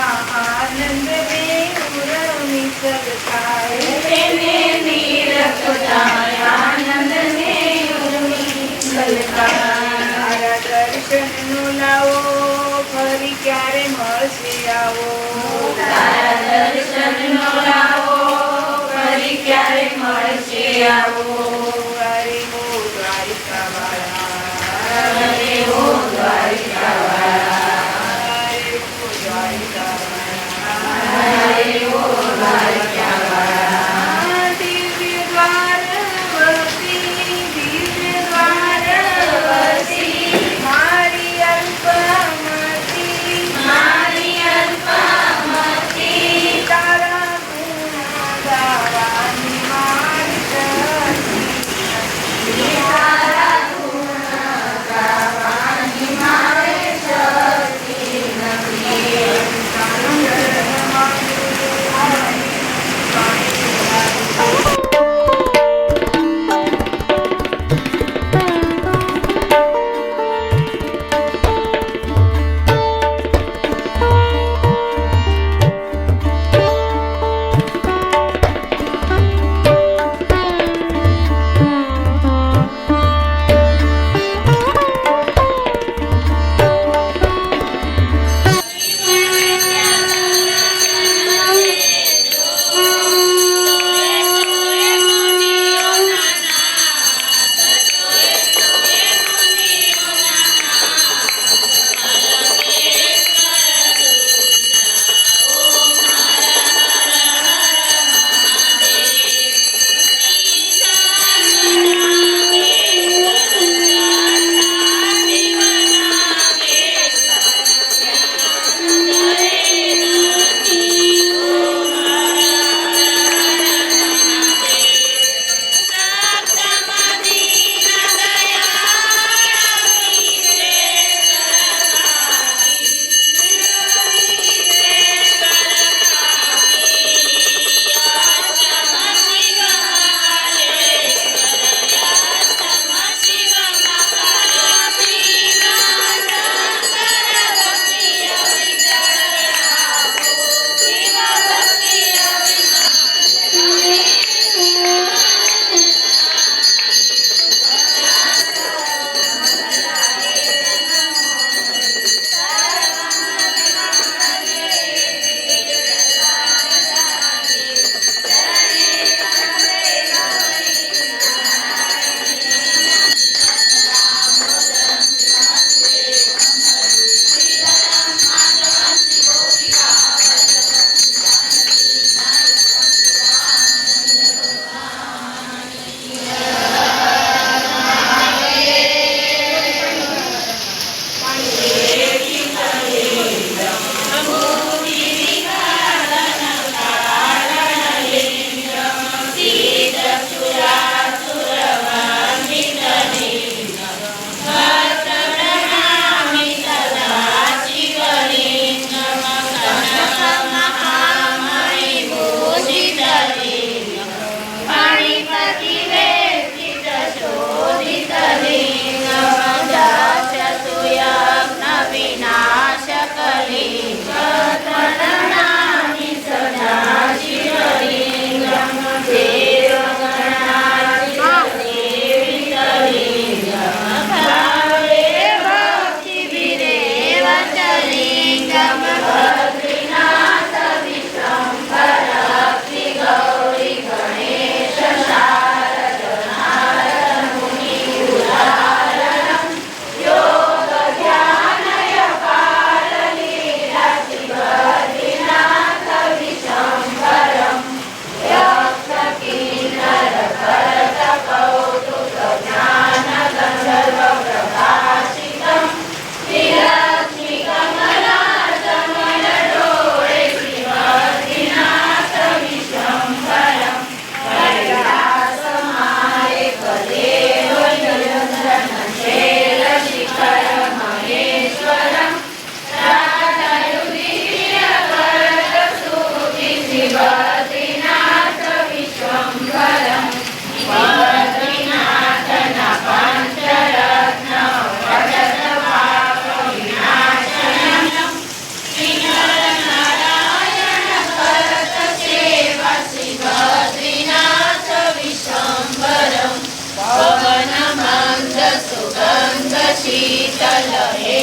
આનંદ મે ઉરમી સદકાય તેને નીરખતાય લાવો, ફરી ક્યારે મળશે આવો તારા લાવો ફરી ક્યારે મળશે આવો. Mr. Lahey.